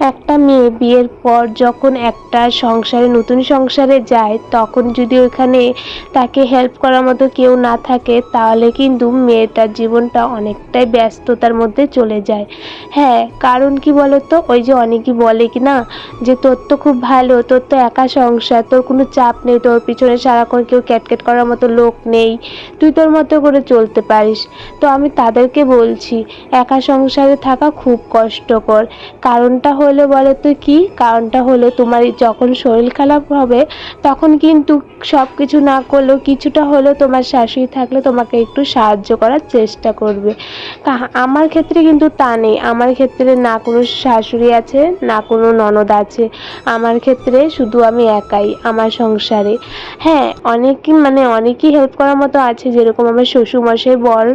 একটা মেয়ে বিয়ের পর যখন একটা সংসারে, নতুন সংসারে যায়, তখন যদি ওখানে তাকে হেল্প করার মতো কেউ না থাকে, তাহলে কিন্তু মেয়েটার জীবনটা অনেকটাই ব্যস্ততার মধ্যে চলে যায়। হ্যাঁ কারণ কি বলতো? ওই যে অনেকেই বলে কি না? যে তোর তো খুব ভালো, তোর তো একা সংসার, তোর কোনো চাপ নেই, তোর পিছনে সারাক্ষণ কেউ ক্যাটক্যাট করার মতো লোক নেই, তুই তোর মতো করে চলতে পারিস। তো আমি তাদেরকে বলছি, একা সংসারে থাকা খুব কষ্টকর। কারণটা হলো বলো তো কি? কারণটা হলো তোমার যখন শরীর খারাপ হবে, তখন কিন্তু সব কিছু না করলেও কিছুটা হলেও তোমার শাশুড়ি থাকলে তোমাকে একটু সাহায্য করার চেষ্টা করবে। আমার ক্ষেত্রে কিন্তু তা নেই। আমার ক্ষেত্রে না কোনো শাশুড়ি আছে, না কোনো ননদ আছে। আমার ক্ষেত্রে শুধু আমি একাই, আমার সংসারে। হ্যাঁ অনেকই মানে অনেকেই হেল্প করার মতো আছে। যেরকম আমার শ্বশুরমশাই বর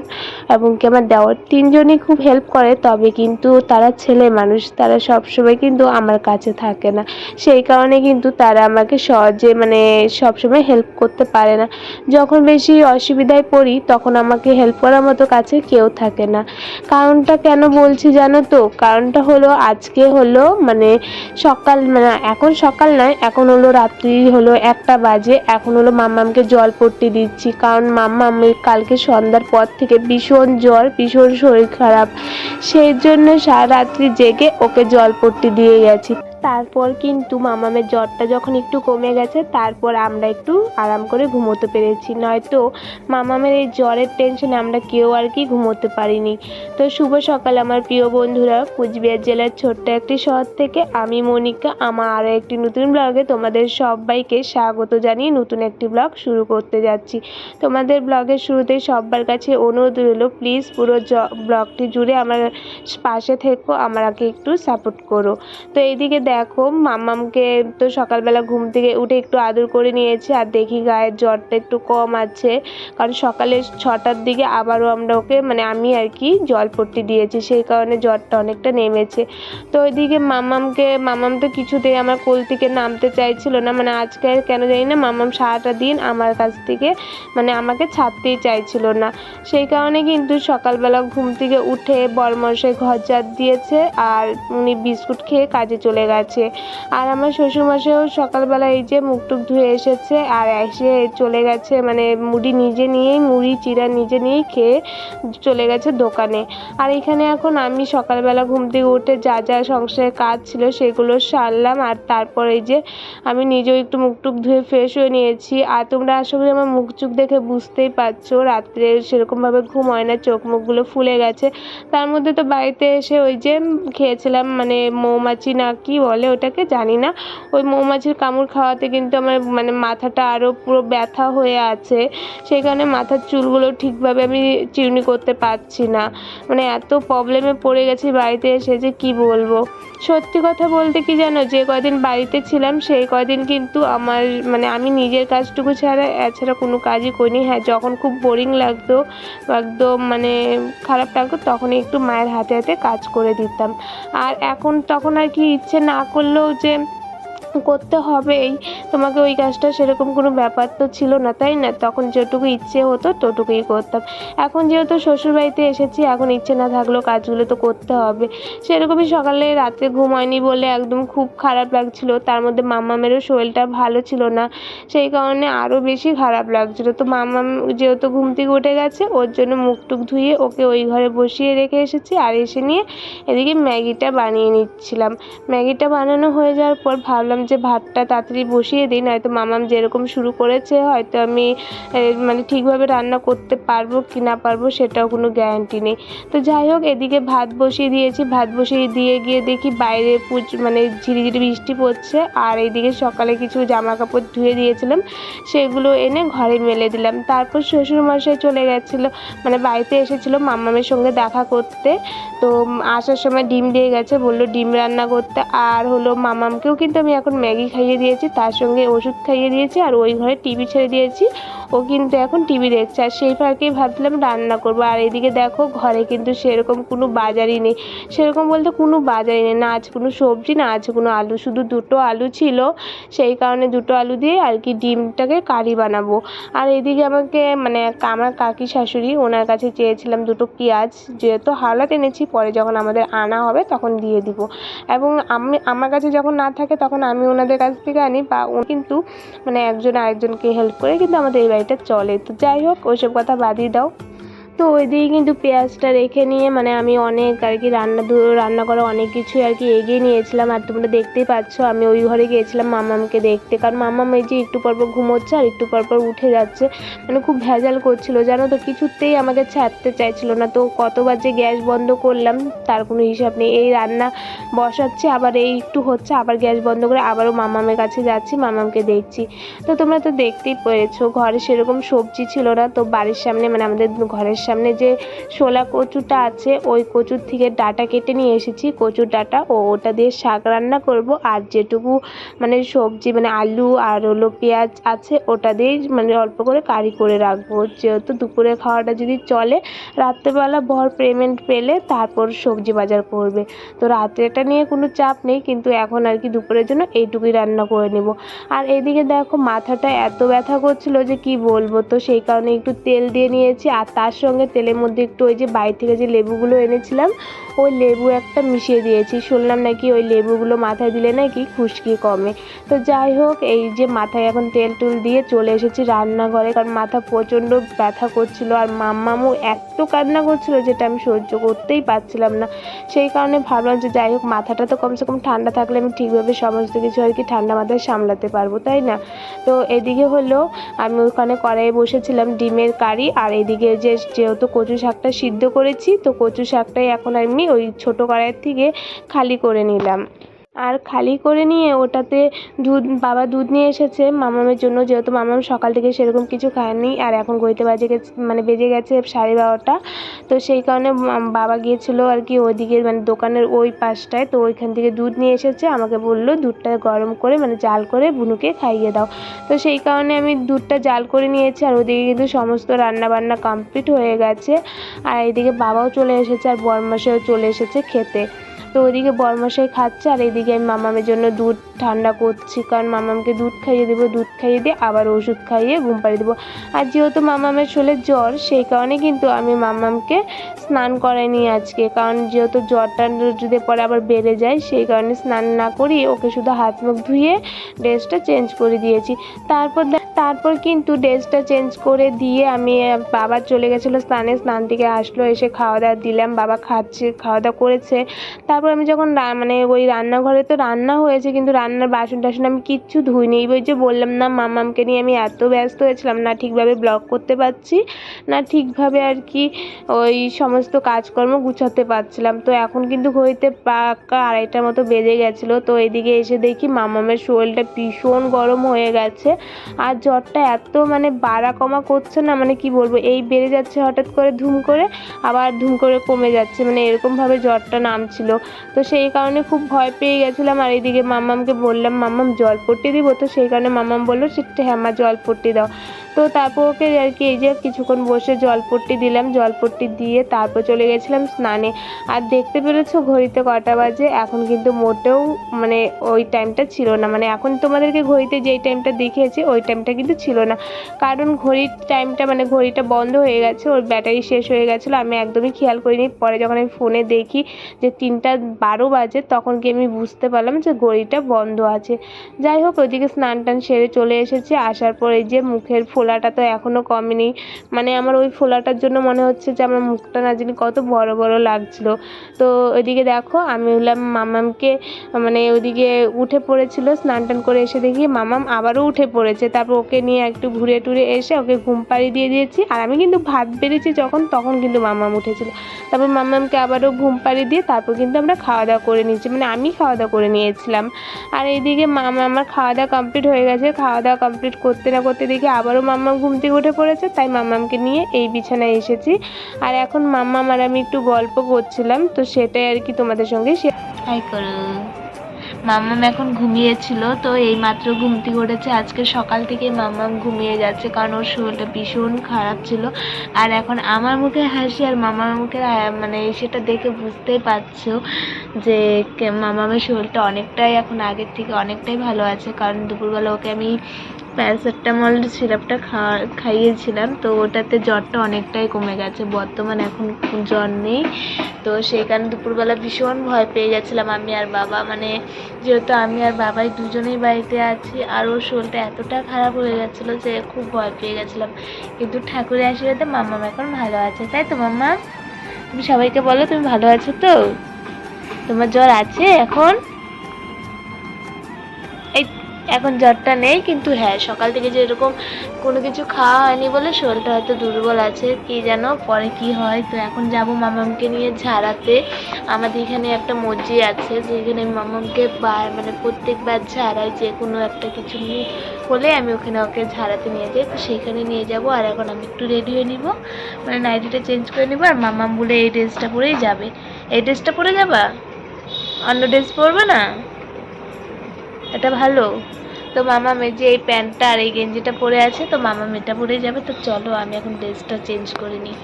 এবং কি আমার দেওয়ার তিনজনই খুব হেল্প করে। তবে কিন্তু তারা ছেলে মানুষ, তারা সবসময় কিন্তু আমার কাছে থাকে না। সেই কারণে কিন্তু তারা আমাকে সহজে মানে সবসময় হেল্প করতে পারে না। যখন বেশি অসুবিধায় পড়ি, তখন আমাকে হেল্প করার মতো কাছে কেউ থাকে না। কারণটা কেন বলছি জানো তো? কারণটা হলো আজকে হলো মানে সকাল মানে এখন সকাল নয়, এখন হলো রাত্রি হলো একটা বাজে, এখন হলো মাম্মামকে জল পড়তে দিচ্ছি। কারণ মাম্মা আমি কালকে সন্ধ্যার পর থেকে ভীষণ জ্বর, ভীষণ শরীর খারাপ। সেই জন্য সারা রাত্রি জেগে ওকে জল পট্টি দিয়ে গেছি তারপর কিন্তু মামামের জ্বরটা যখন একটু কমে গেছে, তারপর আমরা একটু আরাম করে ঘুমোতে পেরেছি। নয়তো মামামের এই জ্বরের টেনশনে আমরা কেউ আর কি ঘুমোতে পারিনি। তো শুভ সকাল আমার প্রিয় বন্ধুরা। কুচবিহার জেলার ছোট্ট একটি শহর থেকে আমি মনিকা। আমার আরও একটি নতুন ব্লগে তোমাদের সবাইকে স্বাগত জানিয়ে নতুন একটি ব্লগ শুরু করতে যাচ্ছি। তোমাদের ব্লগের শুরুতেই সবার কাছে অনুরোধ রইল প্লিজ পুরো জ- ব্লগটি জুড়ে আমার পাশে থেকো আমাকে একটু সাপোর্ট করো। তো এইদিকে দেখো মাম্মামকে তো সকালবেলা ঘুম থেকে উঠে একটু আদর করে নিয়েছি আর দেখি গায়ের জ্বরটা একটু কম আছে। কারণ সকালে ছটার দিকে আবারও আমরা ওকে মানে আমি আর কি, জল পট্টি দিয়েছি। সেই কারণে জ্বরটা অনেকটা নেমেছে। তো ওইদিকে মাম্মামকে মাম্মাম তো কিছুতেই আমার কোল থেকে নামতে চাইছিল না। মানে আজকে কেন জানি না মাম্মাম সারাটা দিন আমার কাছ থেকে মানে আমাকে ছাড়তেই চাইছিল না। সেই কারণে কিন্তু সকালবেলা ঘুম থেকে উঠে বরমশাই ঘর ঝাড় দিয়েছে আর উনি বিস্কুট খেয়ে কাজে চলে গেছে। আর আমার শ্বশুরমশাইও সকালবেলা এই যে মুখ টুক ধুয়ে এসেছে আর এসে চলে গেছে মানে মুড়ি নিজে নিয়েই, মুড়ি চিরা নিজে নিয়েই খেয়ে চলে গেছে দোকানে। আর এখানে এখন আমি সকালবেলা ঘুম থেকে উঠে যা যা সংসারের কাজ ছিল সেগুলো সারলাম আর তারপর এই যে আমি নিজেও একটু মুখ টুক ধুয়ে ফ্রেশ হয়ে নিয়েছি। আর তোমরা আশা করি আমার মুখ চুখ দেখে বুঝতেই পারছ, রাত্রে সেরকমভাবে ঘুম হয় না, চোখ মুখগুলো ফুলে গেছে। তার মধ্যে তো বাড়িতে এসে ওই যে খেয়েছিলাম মানে মৌমাছি না কি বলে ওটাকে, জানি না। ওই মৌমাছির কামড় খাওয়াতে কিন্তু আমার মানে মাথাটা আরও পুরো ব্যথা হয়ে আছে। সেই কারণে মাথার চুলগুলো ঠিকভাবে আমি চিরুনি করতে পারছি না। মানে এত প্রবলেমে পড়ে গেছি বাড়িতে এসে যে কি বলব? সত্যি কথা বলতে কি জানো, যে কদিন বাড়িতে ছিলাম, সেই কদিন কিন্তু আমার মানে আমি নিজের কাজটুকু ছাড়া এছাড়া কোনো কাজই করিনি। হ্যাঁ যখন খুব বোরিং লাগতো, একদম মানে খারাপ লাগতো, তখনই একটু মায়ের হাতে হাতে কাজ করে দিতাম। আর এখন তখন আর কি ইচ্ছে না করলেও যে করতে হবেই তোমাকে ওই কাজটা সেরকম কোনো ব্যাপার তো ছিল না, তাই না? তখন যেটুকু ইচ্ছে হতো ততটুকুই করতাম। এখন যেহেতু শ্বশুরবাড়িতে এসেছি, এখন ইচ্ছে না থাকলেও কাজগুলো তো করতে হবে। সেরকমই সকালে রাতে ঘুম হয়নি বলে একদম খুব খারাপ লাগছিল। তার মধ্যে মাম্মামেরও শরীরটা ভালো ছিল না, সেই কারণে আরও বেশি খারাপ লাগছিল। তো মাম্মাম যেহেতু ঘুম থেকে উঠে গেছে, ওর জন্য মুখ টুক ধুয়ে ওকে ওই ঘরে বসিয়ে রেখে এসেছি আর এসে নিয়ে এদিকে ম্যাগিটা বানিয়ে নিচ্ছিলাম। ম্যাগিটা বানানো হয়ে যাওয়ার পর ভাবলাম যে ভাতটা তাড়াতাড়ি বসিয়ে দিই, নয়তো মামাম যেরকম শুরু করেছে, হয়তো আমি মানে ঠিকভাবে রান্না করতে পারব কি না পারব সেটাও কোনো গ্যারান্টি নেই। তো যাই হোক, এদিকে ভাত বসিয়ে দিয়েছি, ভাত বসিয়ে দিয়ে গিয়ে দেখি বাইরে পুচ মানে ঝিরিঝিরি বৃষ্টি পড়ছে, আর এইদিকে সকালে কিছু জামা কাপড় ধুয়ে দিয়েছিলাম, সেগুলো এনে ঘরে মেলে দিলাম। তারপর শ্বশুরমশাই চলে গেছিল মানে বাড়িতে এসেছিল মামামের সঙ্গে দেখা করতে। তো আসার সময় ডিম দিয়ে গেছে, বলল ডিম রান্না করতে, আর হলো মামামকেও কিন্তু আমি এখন ম্যাগি খাইয়ে দিয়েছি, তার সঙ্গে ওষুধ খাইয়ে দিয়েছি আর ওই ঘরে টিভি ছেড়ে দিয়েছি। ও কিন্তু এখন টিভি দেখছে আর সেই ফাঁকেই ভাবছিলাম রান্না করব। আর এদিকে দেখো ঘরে কিন্তু সেরকম কোনো বাজারই নেই। সেরকম বলতে কোনো বাজারই নেই। না আছে কোনো সবজি, না আছে কোনো আলু। শুধু দুটো আলু ছিল। সেই কারণে দুটো আলু দিয়ে আর কি ডিমটাকে কারি বানাবো। আর এদিকে আমাকে মানে আমার কাকি শাশুড়ি, ওনার কাছে চেয়েছিলাম দুটো পেঁয়াজ। যেহেতু হাওলাত এনেছি পরে যখন আমাদের আনা হবে তখন দিয়ে দিব। এবং আমি, আমার কাছে যখন না থাকে তখন আমি ওনাদের কাছ থেকে আনি বা কিন্তু মানে একজন আরেকজনকে হেল্প করে কিন্তু আমাদের এই বাড়িটা চলে। তো যাই হোক, ওইসব কথা বাদই দাও। তো ওইদিকে কিন্তু পেঁয়াজটা রেখে নিয়ে মানে আমি অনেক আর কি রান্না রান্না করা অনেক কিছু আর কি এগিয়ে নিয়েছিলাম। আর তোমরা দেখতেই পাচ্ছ, আমি ওই ঘরে গিয়েছিলাম মামামকে দেখতে। কারণ মামাম এই যে একটু পরপর ঘুমোচ্ছে আর একটু পরপর উঠে যাচ্ছে। মানে খুব ভেজাল করছিল, জানো তো, কিছুতেই আমাকে ছাড়তে চাইছিল না। তো কতবার যে গ্যাস বন্ধ করলাম, তার কোনো হিসাব নেই। এই রান্না বসাচ্ছে, আবার এই একটু হচ্ছে, আবার গ্যাস বন্ধ করে আবারও মামামের কাছে যাচ্ছি, মামামকে দেখছি। তো তোমরা তো দেখতেই পেরেছ ঘরে সেরকম সবজি ছিল না। তো বাড়ির সামনে মানে আমাদের ঘরের সামনে যে শোলা কচুটা আছে, ওই কচুর থেকে ডাটা কেটে নিয়ে এসেছি। কচুর ডাটা ও ওটা দিয়ে শাক রান্না করব। আর যেটুকু মানে সবজি মানে আলু আর হলো পেঁয়াজ আছে, ওটা দিয়েই মানে অল্প করে কারি করে রাখব। যেহেতু দুপুরে খাওয়াটা যদি চলে, রাত্রেবেলা ভর পেমেন্ট পেলে তারপর সবজি বাজার করবে। তো রাত্রেটা নিয়ে কোনো চাপ নেই, কিন্তু এখন আর কি দুপুরের জন্য এইটুকুই রান্না করে নেব। আর এইদিকে দেখো মাথাটা এত ব্যথা করছিল যে কি বলব? তো সেই কারণে একটু তেল দিয়ে নিয়েছি। আর তার তেলের মধ্যে একটু ওই যে বাইরে থেকে যে লেবুগুলো এনেছিলাম ওই লেবু একটা মিশিয়ে দিয়েছি। শুনলাম নাকি ওই লেবুগুলো মাথায় দিলে নাকি খুশকি কমে। তো যাই হোক, এই যে মাথায় এখন তেল টুল দিয়ে চলে এসেছি রান্নাঘরে। কারণ মাথা প্রচণ্ড ব্যথা করছিল আর মাম্মামু এত কান্না করছিল যেটা আমি সহ্য করতেই পারছিলাম না। সেই কারণে ভাবলাম যে যাই হোক, মাথাটা তো কমসে কম ঠান্ডা থাকলে আমি ঠিকভাবে সমস্ত কিছু আর কি ঠান্ডা মাথায় সামলাতে পারব, তাই না? তো এদিকে হলো, আমি ওখানে কড়াইয়ে বসেছিলাম ডিমের কারি। আর এদিকে যে যেহেতু কচু শাকটা সিদ্ধ করেছি, তো কচু শাকটাই এখন আমি ওই ছোটো কড়াইয়ের থেকে খালি করে নিলাম। আর খালি করে নিয়ে ওটাতে দুধ, বাবা দুধ নিয়ে এসেছে মামামের জন্য, যেহেতু মামাম সকাল থেকে সেরকম কিছু খায়নি, আর এখন ঘড়িতে বাজে গেছে মানে বেজে গেছে সাড়ে বারোটা। তো সেই কারণে বাবা গিয়েছিল আর কি ওইদিকে মানে দোকানের ওই পাশটায়, তো ওইখান থেকে দুধ নিয়ে এসেছে, আমাকে বলল দুধটা গরম করে মানে জাল করে বুনুকে খাইয়ে দাও। তো সেই কারণে আমি দুধটা জাল করে নিয়েছি, আর ওদিকে কিন্তু সমস্ত রান্না বান্না কমপ্লিট হয়ে গেছে। আর এদিকে বাবাও চলে এসেছে, আর বরমাসেও চলে এসেছে খেতে। তো ওইদিকে বরমশাই খাচ্ছে আর এইদিকে আমি মামামের জন্য দুধ ঠান্ডা করছি। কারণ মামামকে দুধ খাইয়ে দেবো, দুধ খাইয়ে দিয়ে আবার ওষুধ খাইয়ে ঘুম পাড়িয়ে দেবো। আর যেহেতু মামামের শরীরে জ্বর, সেই কারণে কিন্তু আমি মামামকে স্নান করাইনি আজকে। কারণ যেহেতু জ্বরটা যদি পরে আবার বেড়ে যায়, সেই কারণে স্নান না করিয়ে ওকে শুধু হাত মুখ ধুয়ে ড্রেসটা চেঞ্জ করে দিয়েছি। তারপর তারপর কিন্তু ড্রেসটা চেঞ্জ করে দিয়ে আমি বাবা চলে গেছিল স্নানে, স্নান থেকে আসলো, এসে খাওয়া দাওয়া দিলাম, বাবা খাচ্ছে খাওয়া দাওয়া করেছে। তারপর আমি যখন মানে ওই রান্নাঘরে তো রান্না হয়েছে, কিন্তু রান্নার বাসন টাসন আমি কিচ্ছু ধুইনি। ওই যে বললাম না, মামামকে নিয়ে আমি এত ব্যস্ত হয়েছিলাম, না ঠিকভাবে ব্লগ করতে পারছি, না ঠিকভাবে আর কি ওই সমস্ত কাজকর্ম গুছাতে পারছিলাম। তো এখন কিন্তু ঘড়িতে পাক্কা আড়াইটার মতো বেজে গেছিল, তো এদিকে এসে দেখি মামামের শরীরটা ভীষণ গরম হয়ে গেছে। আর জ্বরটা এত মানে বাড়া কমা করছে না মানে কি বলব, এই বেড়ে যাচ্ছে হঠাৎ করে ধুম করে, আবার ধুম করে কমে যাচ্ছে মানে এরকমভাবে জ্বরটা নামছিল। তো সেই কারণে খুব ভয় পেয়ে গেছিলাম, আর এইদিকে মাম্মামকে বললাম মাম্মাম জল পট্টি দিব? তো সেই কারণে মাম্মাম বলল, সে হ্যাঁ মা, জল পট্টি দাও। তো তারপর ওকে আর কি এই যে কিছুক্ষণ বসে জলপট্টি দিলাম জলপট্টি দিয়ে তারপর চলে গেছিলাম স্নানে। আর দেখতে পেরেছ, ঘড়িতে কটা বাজে, এখন কিন্তু মোটেও মানে ওই টাইমটা ছিল না। মানে এখন তোমাদেরকে ঘড়িতে যেই টাইমটা দেখিয়েছি, ওই টাইমটা কিন্তু ছিল না। কারণ ঘড়ির টাইমটা মানে ঘড়িটা বন্ধ হয়ে গেছে, ওর ব্যাটারি শেষ হয়ে গেছিল। আমি একদমই খেয়াল করিনি। পরে যখন আমি ফোনে দেখি যে তিনটা বারো বাজে, তখন কি আমি বুঝতে পারলাম যে ঘড়িটা বন্ধ আছে। যাই হোক ওইদিকে স্নান টান সেরে চলে এসেছি। আসার পর যে মুখের ফোলাটা তো এখনও কমেনি। মানে আমার ওই ফোলাটার জন্য মনে হচ্ছে যে আমার মুখটা না জানি কত বড় বড় লাগছিল। তো ওইদিকে দেখো, আমি হলাম মামামকে মানে ওইদিকে উঠে পড়েছিল। স্নান টান করে এসে দেখি মামাম আবারও উঠে পড়েছে। তারপর ওকে নিয়ে একটু ঘুরে টুরে এসে ওকে ঘুম পাড়িয়ে দিয়ে দিয়েছি। আর আমি কিন্তু ভাত বেড়েছি যখন, তখন কিন্তু মামাম উঠেছিল। তারপর মামামকে আবারও ঘুম পাড়িয়ে দিয়ে তারপর কিন্তু আমরা খাওয়া দাওয়া করে নিয়েছি। মানে আমি খাওয়া দাওয়া করে নিয়েছিলাম। আর এইদিকে মামা আমার খাওয়া দাওয়া কমপ্লিট হয়ে গেছে। খাওয়া দাওয়া কমপ্লিট করতে না করতে দেখি আবারও মাম্মাম ঘুম থেকে উঠে পড়েছে। তাই মাম্মামকে নিয়ে এই বিছানায় এসেছি। আর এখন মাম্মাম আর আমি একটু গল্প করছিলাম। তো সেটাই আর কি তোমাদের সঙ্গে শেয়ার করো মাম্মাম এখন ঘুমিয়েছিল, তো এই মাত্র ঘুমতি ঘটেছে। আজকে সকাল থেকে মাম্মাম ঘুমিয়ে যাচ্ছে কারণ ওর শরীরটা ভীষণ খারাপ ছিল। আর এখন আমার মুখে হাসি আর মামার মুখে মানে সেটা দেখে বুঝতেই পারছ যে মামামের শরীরটা অনেকটাই এখন আগের থেকে অনেকটাই ভালো আছে। কারণ দুপুরবেলা ওকে আমি প্যারাসিটামল সিরাপটা খাওয়া খাইয়েছিলাম, তো ওটাতে জ্বরটা অনেকটাই কমে গেছে। বর্তমান এখন জ্বর নেই। তো সেই কারণে দুপুরবেলা ভীষণ ভয় পেয়ে গেছিলাম আমি আর বাবা। মানে যেহেতু আমি আর বাবাই দুজনেই বাড়িতে আছি, আর ওর শরীরটা এতটা খারাপ হয়ে গেছিল যে খুব ভয় পেয়ে গেছিলাম। কিন্তু ঠাকুরের আশীর্বাদে মাম্মাম এখন ভালো আছে। তাই তো মাম্মা তুমি সবাইকে বলো তুমি ভালো আছো তো? তোমার জ্বর আছে এখন? এখন জ্বরটা নেই, কিন্তু হ্যাঁ সকাল থেকে যে এরকম কোনো কিছু খাওয়া হয়নি বলে শরীরটা হয়তো দুর্বল আছে, কি যেন পরে কি হয়। তো এখন যাব মামামকে নিয়ে ঝাড়াতে। আমাদের এখানে একটা মসজিদ আছে, যেখানে মামামকে বার মানে প্রত্যেকবার ঝাড়াই, যে কোনো একটা কিছু হলে আমি ওখানে ওকে ঝাড়াতে নিয়ে যাই। তো সেইখানে নিয়ে যাব আর এখন আমি একটু রেডি হয়ে নিব। মানে নাইটিটা চেঞ্জ করে নিব আর মামাম বলে এই ড্রেসটা পরেই যাবে। এই ড্রেসটা পরে যাবা? অন্য ড্রেস পরবে না? এটা ভালো। তো মামা মে যে এই প্যান্টটা আর এই গেঞ্জিটা পরে আছে, তো মামা মেটা পরে যাবে। তো চলো, আমি এখন ড্রেসটা চেঞ্জ করে নিই।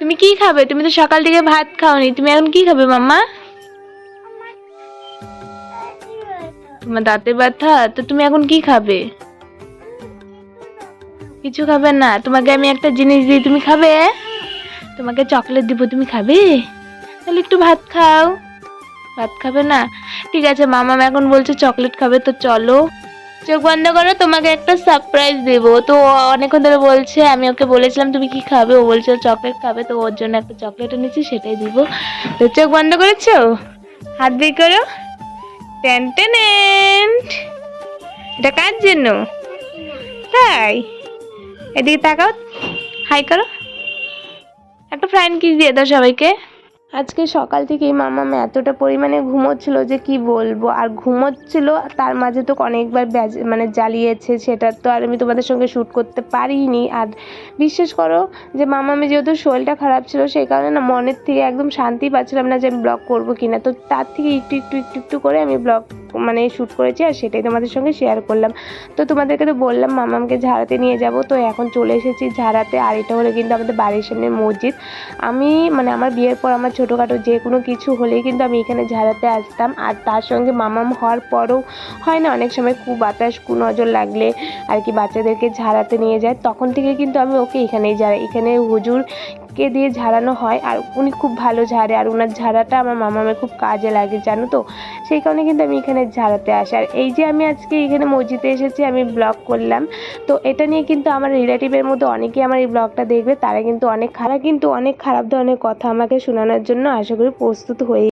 তুমি কি খাবে? তুমি তো সকাল থেকে ভাত খাওনি। তুমি এখন কি খাবে মামা? তোমার দাঁতে ব্যথা? তো তুমি এখন কি খাবে? কিছু খাবে না। তোমাকে আমি একটা জিনিস দিই। তুমি খাবে? তোমাকে চকলেট দিব। তুমি খাবে? তাহলে একটু ভাত খাও। ভাত খাবে না? ঠিক আছে মামা এখন বলছে চকলেট খাবে, তো চলো। চোখ বন্ধ করো, তোমাকে একটা সারপ্রাইজ দেবো। তো অনেকক্ষণ ধরে বলছে, আমি ওকে বলেছিলাম, তুমি কি খাবে? ও বলছে চকলেট খাবে। তো ওর জন্য একটা চকলেট এনেছি, সেটাই দিব। তো চোখ বন্ধ করেছ? হাত বের করো। টেন এটা কার জন্য? তাই? এদিকে তাকাও। হাই করো। একটা ফ্রাইন কিস দিয়ে দাও সবাইকে। আজকে সকাল থেকেই মামা এতটা পরিমাণে ঘুমোচ্ছিল যে কি বলব? আর ঘুমোচ্ছিল, তার মাঝে তো অনেকবার মানে জ্বালিয়েছে, সেটা তো আর আমি তোমাদের সঙ্গে শ্যুট করতে পারিনি। আর বিশ্বাস করো যে মামা আমি যেহেতু শরীরটা খারাপ ছিল, সেই কারণে না মনের থেকে একদম শান্তি পাচ্ছিলাম না যে আমি ব্লগ করব কিনা। তো তার থেকে একটু একটু একটু একটু করে আমি ব্লগ মানে শ্যুট করেছি আর সেটাই তোমাদের সঙ্গে শেয়ার করলাম। তো তোমাদেরকে তো বললাম, মামামকে ঝাড়াতে নিয়ে যাব। তো এখন চলে এসেছি ঝাড়াতে আর এটা হলো কিন্তু আমাদের বাড়ির সামনে মসজিদ। আমি মানে আমার বিয়ের পর আমার ছোটোখাটো যে কোনো কিছু হলেই কিন্তু আমি এখানে ঝাড়াতে আসতাম। আর তার সঙ্গে মামাম হওয়ার পরও হয় না, অনেক সময় কু বাতাস কু নজর লাগলে আর কি বাচ্চাদেরকে ঝাড়াতে নিয়ে যায়। তখন থেকে কিন্তু আমি ওকে এখানেই ঝাড়াই। এখানে হুজুরকে দিয়ে ঝাড়ানো হয় আর উনি খুব ভালো ঝাড়ে আর ওনার ঝাড়াটা আমার মামামের খুব কাজে লাগে, জানো তো? সেই কারণে কিন্তু আমি এখানে ঝাড়াতে আসি। আর এই যে আমি আজকে এখানে মসজিদে এসেছি, আমি ব্লগ করলাম। তো এটা নিয়ে কিন্তু আমার রিলেটিভের মধ্যে অনেকেই আমার এই ব্লগটা দেখবে, তারা কিন্তু অনেক খারাপ কিন্তু অনেক খারাপ ধরনের কথা আমাকে শোনানোর জন্য আশা করি প্রস্তুত হয়ে